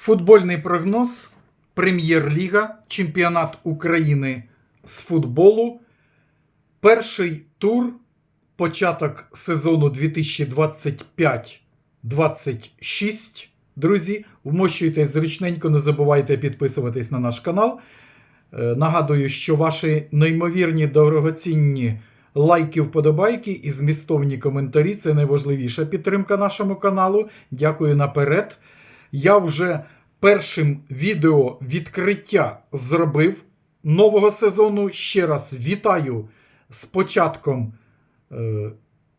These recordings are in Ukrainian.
Футбольний прогноз, Прем'єр-ліга, Чемпіонат України з футболу. Перший тур, початок сезону 2025-26. Друзі, вмощуйтесь зручненько, не забувайте підписуватись на наш канал. Е, Нагадую, що ваші неймовірні дорогоцінні лайки, вподобайки і змістовні коментарі це найважливіша підтримка нашому каналу. Дякую наперед. Я вже першим відео відкриття зробив нового сезону. Ще раз вітаю з початком е,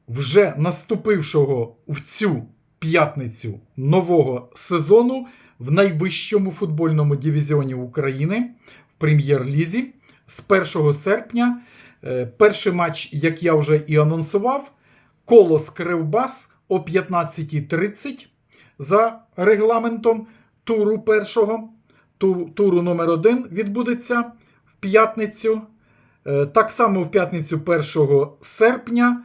вже наступившого в цю п'ятницю нового сезону в найвищому футбольному дивізіоні України в прем'єр-лізі з 1 серпня. Е, Перший матч, як я вже і анонсував, Колос Кривбас о 15.30 за регламентом туру першого. Ту- Туру номер 1 відбудеться в п'ятницю. Е, Так само в п'ятницю 1 серпня,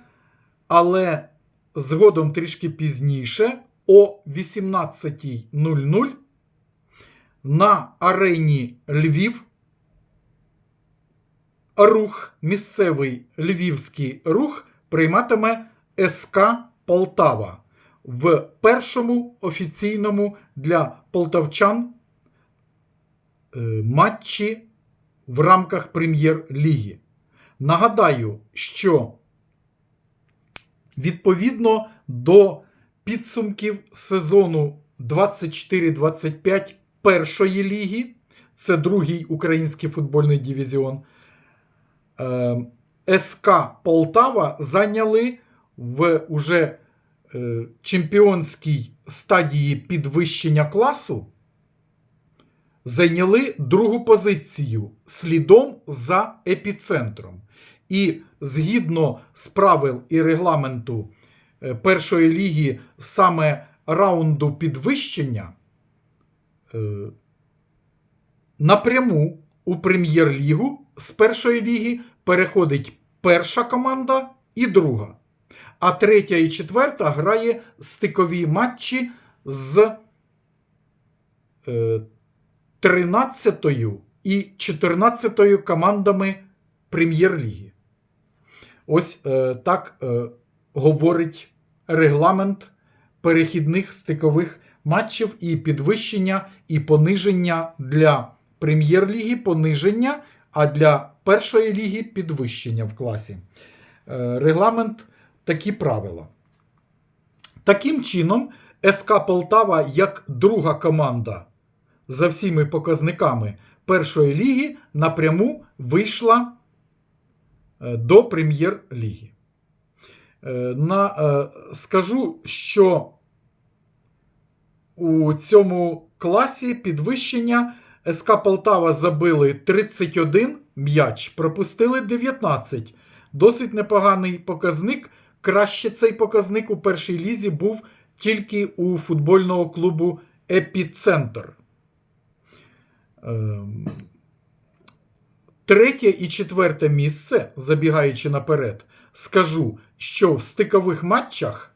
але згодом трішки пізніше, о 18.00 на арені Львів рух, місцевий львівський рух прийматиме СК Полтава в першому офіційному для полтавчан е, матчі в рамках прем'єр-ліги. Нагадаю, що відповідно до підсумків сезону 24-25 першої ліги, це другий український футбольний дивізіон. е, СК Полтава зайняли в уже чемпіонській стадії підвищення класу, зайняли другу позицію слідом за епіцентром. І згідно з правил і регламенту е, першої ліги, саме раунду підвищення, е, напряму у прем'єр-лігу з першої ліги переходить перша команда і друга. А третя і четверта грає стикові матчі з е, 13 і 14 командами прем'єр-ліги. Ось е, так е, говорить регламент перехідних стикових матчів і підвищення і пониження для прем'єр-ліги пониження, а для першої ліги підвищення в класі. Е, Регламент такі правила. Таким чином, СК Полтава як друга команда за всіми показниками першої ліги напряму вийшла е, до прем'єр-ліги. Е, На, е, скажу, що у цьому класі підвищення СК Полтава забили 31 м'яч, пропустили 19. Досить непоганий показник. Краще цей показник у першій лізі був тільки у футбольного клубу Епіцентр. Ем, Третє і четверте місце, забігаючи наперед, скажу, що в стикових матчах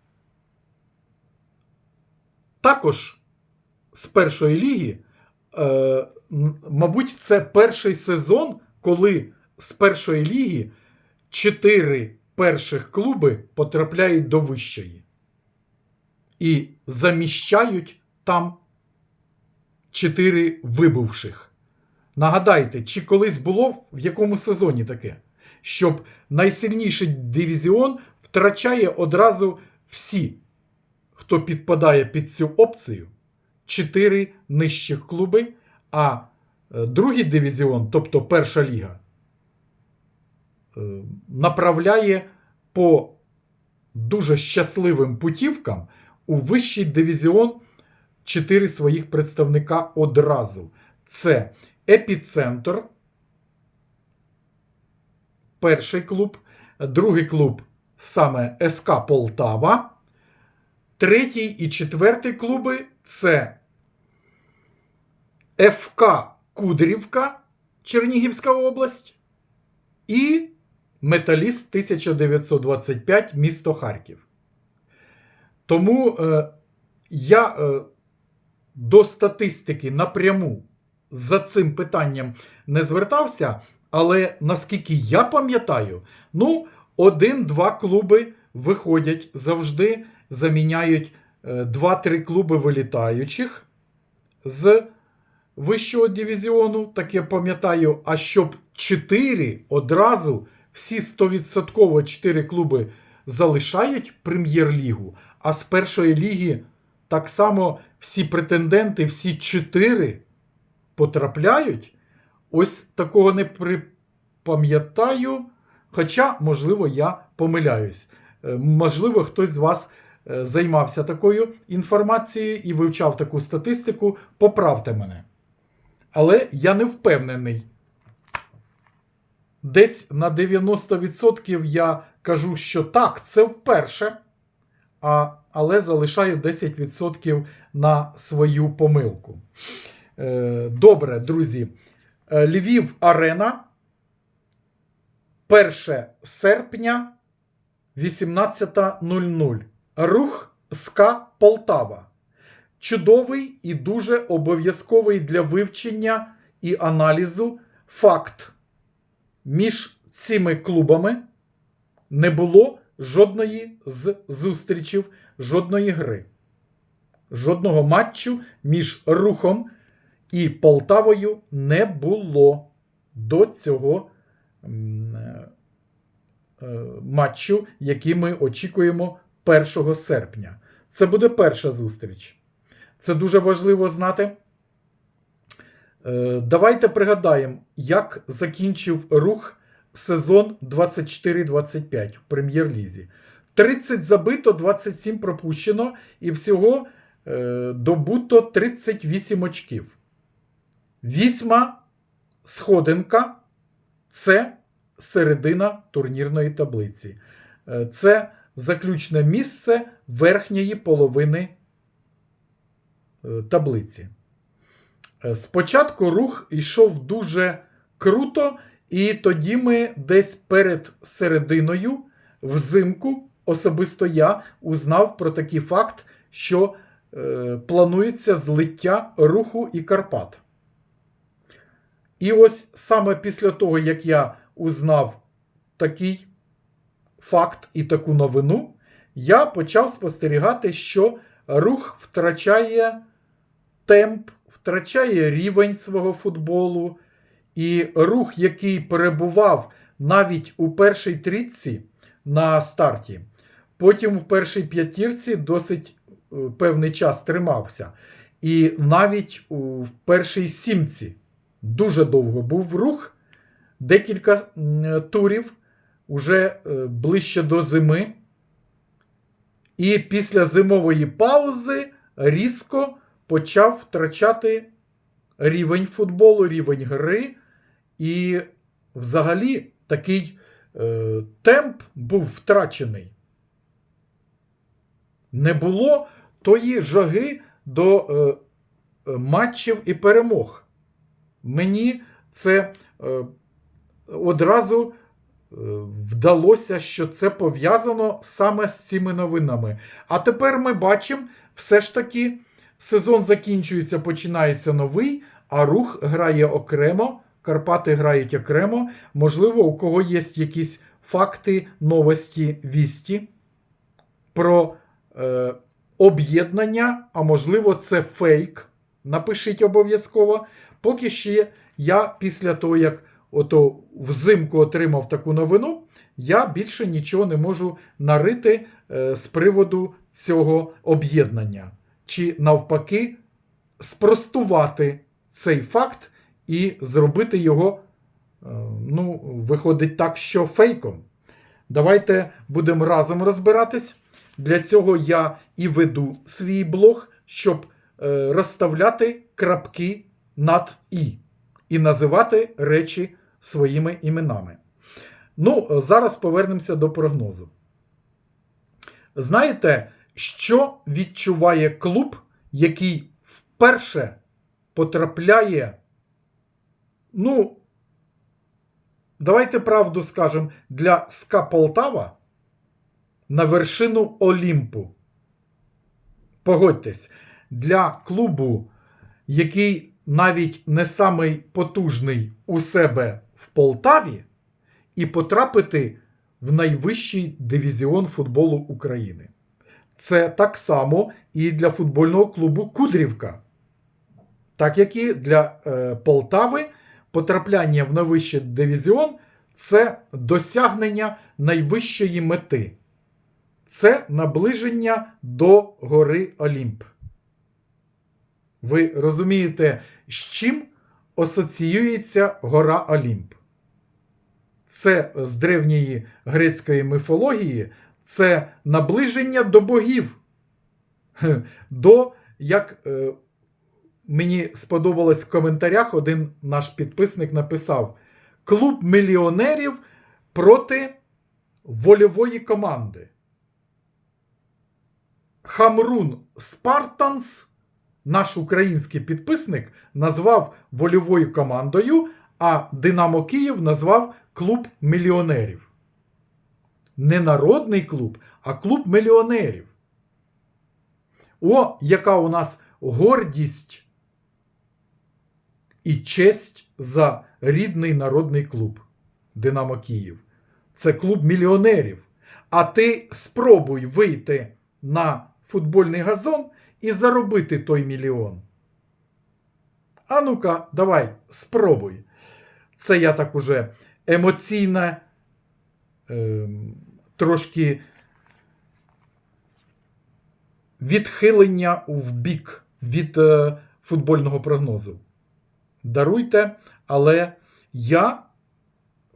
також з першої ліги, е, мабуть, це перший сезон, коли з першої ліги чотири перших клуби потрапляють до вищої і заміщають там чотири вибувших. Нагадайте, чи колись було в якому сезоні таке, щоб найсильніший дивізіон втрачає одразу всі, хто підпадає під цю опцію, чотири нижчих клуби, а е, другий дивізіон, тобто перша ліга, е, направляє по дуже щасливим путівкам у вищий дивізіон чотири своїх представника одразу. Це Епіцентр, перший клуб, другий клуб саме СК Полтава, третій і четвертий клуби це ФК Кудрівка, Чернігівська область і Металіст 1925 місто Харків. Тому е, я е, до статистики напряму за цим питанням не звертався, але наскільки я пам'ятаю, ну, один-два клуби виходять завжди, заміняють е, два-три клуби вилітаючих з вищого дивізіону, так я пам'ятаю, а щоб 4 одразу всі 100% 4 клуби залишають прем'єр-лігу, а з першої ліги так само всі претенденти, всі 4 потрапляють. Ось такого не припам'ятаю. Хоча, можливо, я помиляюсь. Е, Можливо, хтось з вас е, займався такою інформацією і вивчав таку статистику. Поправте мене. Але я не впевнений. Десь на 90% я кажу, що так, це вперше, а, але залишаю 10% на свою помилку. Е, добре, друзі. Е, Львів Арена. 1 серпня 18.00. Рух СКА Полтава. Чудовий і дуже обов'язковий для вивчення і аналізу факт. Між цими клубами не було жодної з зустрічів, жодної гри, жодного матчу між рухом і Полтавою не було до цього е, е, матчу, який ми очікуємо 1 серпня. Це буде перша зустріч. Це дуже важливо знати. Е, Давайте пригадаємо, як закінчив рух сезон 24-25 в прем'єр-лізі. 30 забито, 27 пропущено, і всього е, добуто 38 очків. Вісьма сходинка це середина турнірної таблиці. Е, Це заключне місце верхньої половини таблиці. Е, Спочатку рух йшов дуже круто, і тоді ми десь перед серединою, взимку, особисто я узнав про такий факт, що е, планується злиття руху і Карпат. І ось саме після того, як я узнав такий факт і таку новину, я почав спостерігати, що рух втрачає темп, втрачає рівень свого футболу. І рух, який перебував навіть у першій трійці на старті, потім в першій п'ятірці досить е, певний час тримався. І навіть у першій сімці дуже довго був рух, декілька турів, уже е, ближче до зими. І після зимової паузи різко почав втрачати рівень футболу, рівень гри. І взагалі такий е, темп був втрачений. Не було тої жаги до е, е, матчів і перемог. Мені це е, одразу е, вдалося, що це пов'язано саме з цими новинами. А тепер ми бачимо, все ж таки, сезон закінчується, починається новий, а рух грає окремо. Карпати грають окремо. Можливо, у кого є якісь факти, новості, вісті про е, об'єднання, а можливо, це фейк. Напишіть обов'язково. Поки ще я після того, як ото взимку отримав таку новину, я більше нічого не можу нарити е, з приводу цього об'єднання. Чи навпаки спростувати цей факт і зробити його, е, ну, виходить так, що фейком. Давайте будемо разом розбиратись. Для цього я і веду свій блог, щоб е, розставляти крапки над І і називати речі своїми іменами. Ну, зараз повернемося до прогнозу. Знаєте, що відчуває клуб, який вперше потрапляє Ну, давайте правду скажемо, для СКА Полтава на вершину Олімпу. Погодьтесь, для клубу який навіть не самий потужний у себе в Полтаві, і потрапити в найвищий дивізіон футболу України. Це так само і для футбольного клубу Кудрівка. Так як і для е, Полтави потрапляння в найвищий дивізіон це досягнення найвищої мети. Це наближення до гори Олімп. Ви розумієте, з чим асоціюється гора Олімп? Це з древньої грецької міфології, це наближення до богів. До, як е, мені сподобалось в коментарях, один наш підписник написав: Клуб мільйонерів проти вольової команди. Хамрун Спартанс, наш український підписник, назвав вольовою командою, а Динамо Київ назвав клуб мільйонерів. Не народний клуб, а клуб мільйонерів. О, яка у нас гордість і честь за рідний народний клуб Динамо Київ. Це клуб мільйонерів. А ти спробуй вийти на футбольний газон і заробити той мільйон. А ну-ка, давай, спробуй. Це я так уже емоційне, е, трошки відхилення в бік від е, футбольного прогнозу. Даруйте, але я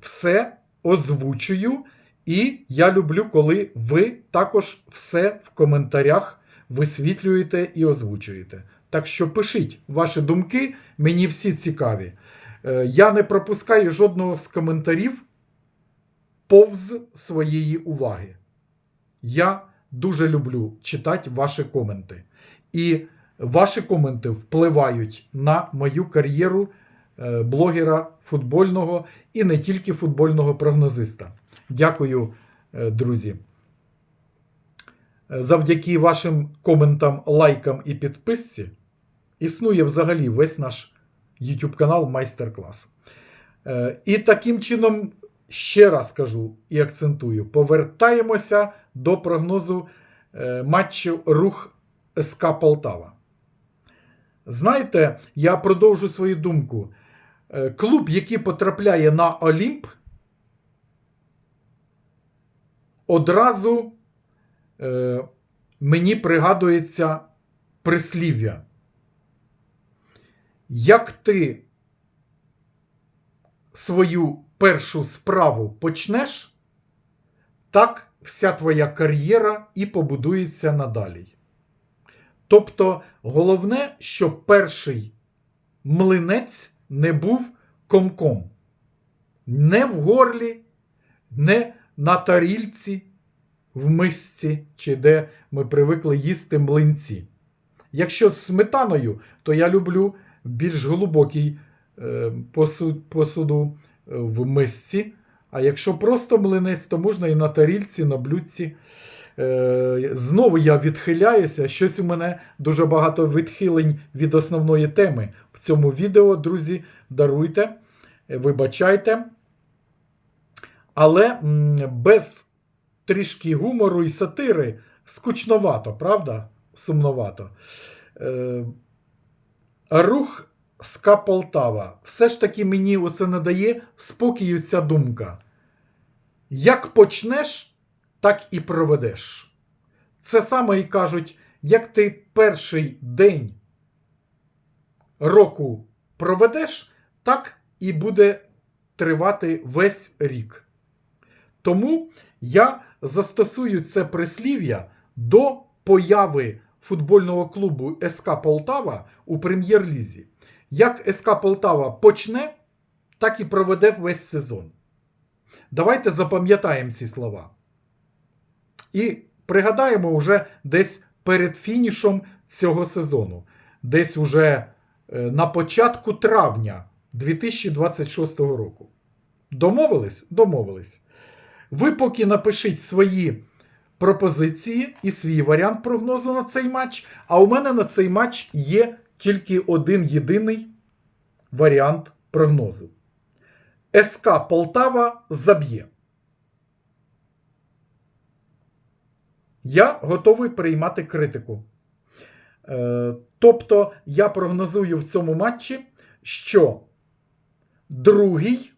все озвучую, і я люблю, коли ви також все в коментарях висвітлюєте і озвучуєте. Так що пишіть ваші думки, мені всі цікаві. Е, Я не пропускаю жодного з коментарів повз своєї уваги. Я дуже люблю читати ваші коменти. І ваші коменти впливають на мою кар'єру е, блогера футбольного і не тільки футбольного прогнозиста. Дякую, е, друзі. Е, Завдяки вашим коментам, лайкам і підписці існує взагалі весь наш YouTube канал Майстер-клас. І таким чином, ще раз кажу і акцентую: повертаємося до прогнозу е, матчу Рух СК Полтава. Знаєте, я продовжу свою думку. Е, Клуб, який потрапляє на Олімп, одразу е, мені пригадується прислів'я. Як ти свою першу справу почнеш, так вся твоя кар'єра і побудується надалі. Тобто, головне, щоб перший млинець не був комком. Не в горлі, не на тарільці, в мисці, чи де ми привикли їсти млинці. Якщо з сметаною, то я люблю більш глибокий е, посуд, посуду в мисці. А якщо просто млинець, то можна і на тарільці, на блюдці. Е, Знову я відхиляюся. Щось у мене дуже багато відхилень від основної теми в цьому відео, друзі. Даруйте, вибачайте. Але без трішки гумору і сатири скучновато, правда? Сумновато. Е, Рух СКА Полтава. Все ж таки мені оце не дає спокою ця думка. Як почнеш, так і проведеш. Це саме і кажуть, як ти перший день року проведеш, так і буде тривати весь рік. Тому я застосую це прислів'я до появи футбольного клубу СК Полтава у прем'єр-лізі. Як СК Полтава почне, так і проведе весь сезон. Давайте запам'ятаємо ці слова. І пригадаємо вже десь перед фінішом цього сезону, десь уже е, на початку травня 2026 року. Домовились? Домовились. Ви поки напишіть свої пропозиції і свій варіант прогнозу на цей матч. А у мене на цей матч є тільки один єдиний варіант прогнозу. СК Полтава заб'є. Я готовий приймати критику. Е, тобто я прогнозую в цьому матчі, що другий,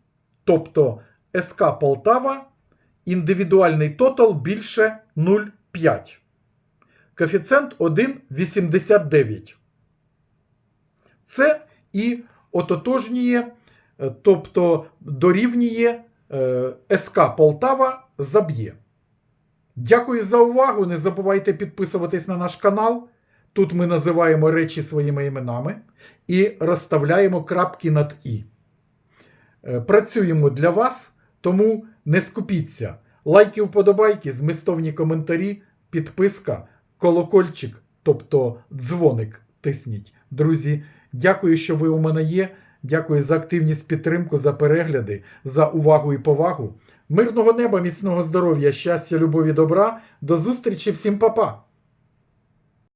тобто СК Полтава, індивідуальний тотал більше 0,5. Коефіцієнт 1,89. Це і ототожнює, е, тобто дорівнює е, СК Полтава заб'є. Дякую за увагу. Не забувайте підписуватись на наш канал. Тут ми називаємо речі своїми іменами і розставляємо крапки над І. Е, Працюємо для вас, тому не скупіться. Лайки, вподобайки, змістовні коментарі, підписка, колокольчик, тобто дзвоник тисніть. Друзі, дякую, що ви у мене є. Дякую за активність, підтримку, за перегляди, за увагу і повагу. Мирного неба, міцного здоров'я, щастя, любові, добра. До зустрічі всім, па-па!